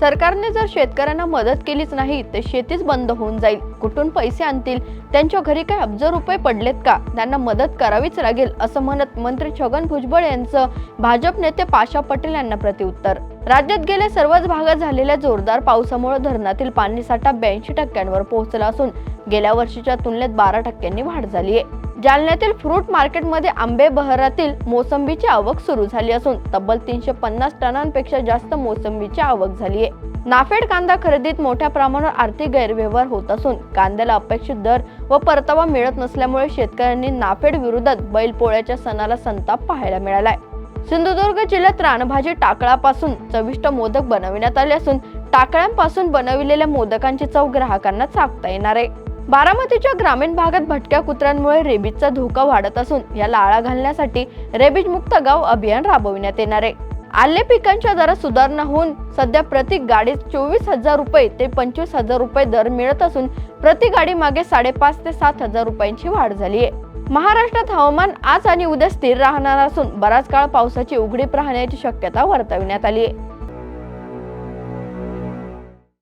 सरकारने जर शेतकऱ्यांना मदत केलीच नाही तर शेतीच बंद होऊन जाईल. कुठून पैसे आणतील? त्यांच्या घरी काय अब्ज रुपये पडलेत का? त्यांना मदत करावीच लागेल असं म्हणत मंत्री छगन भुजबळ यांचं भाजप नेते पाशा पटेल यांना प्रतिउत्तर राज्यात गेल्या सर्वच भागात झालेल्या जोरदार पावसामुळे धरणातील पाणीसाठा ब्याऐंशी टक्क्यांवर पोहोचला असून गेल्या वर्षीच्या तुलनेत बारा टक्क्यांनी वाढ झाली आहे. जालन्यातील फ्रूट मार्केटमध्ये आंबे बहरातील मोसंबीची आवक सुरू झाली असून तब्बल तीनशे पन्नास टनांपेक्षा जास्त मोसंबीची आवक झाली आहे. नाफेड कांदा खरेदीत मोठ्या प्रमाणावर आर्थिक गैरव्यवहार होत असून कांद्याला अपेक्षित दर व परतावा मिळत नसल्यामुळे शेतकऱ्यांनी नाफेड विरोधात बैलपोळ्याच्या सणाला संताप पाहायला मिळालाय. सिंधुदुर्ग जिल्ह्यात रानभाजी टाकळापासून चविष्ट मोदक बनविण्यात आले असून टाकळ्यांपासून बनविलेल्या मोदकांची चव ग्राहकांना चाकता येणार आहे. बारामतीच्या ग्रामीण भागात भटक्या कुत्र्यांमुळे रेबीजचा धोका वाढत असून याला आळा घालण्यासाठी रेबीज मुक्त गाव अभियान राबविण्यात येणार आहे. आले पिकांच्या दरात सुधारणा होऊन सध्या प्रति गाडी चोवीस हजार रुपये ते पंचवीस हजार रुपये दर मिळत असून प्रति गाडी मागे साडेपाच ते सात हजार रुपयांची वाढ झाली आहे. महाराष्ट्रात हवामान आज आणि उद्या स्थिर राहणार असून बराच काळ पावसाची उघडीप राहण्याची शक्यता वर्तविण्यात आली आहे.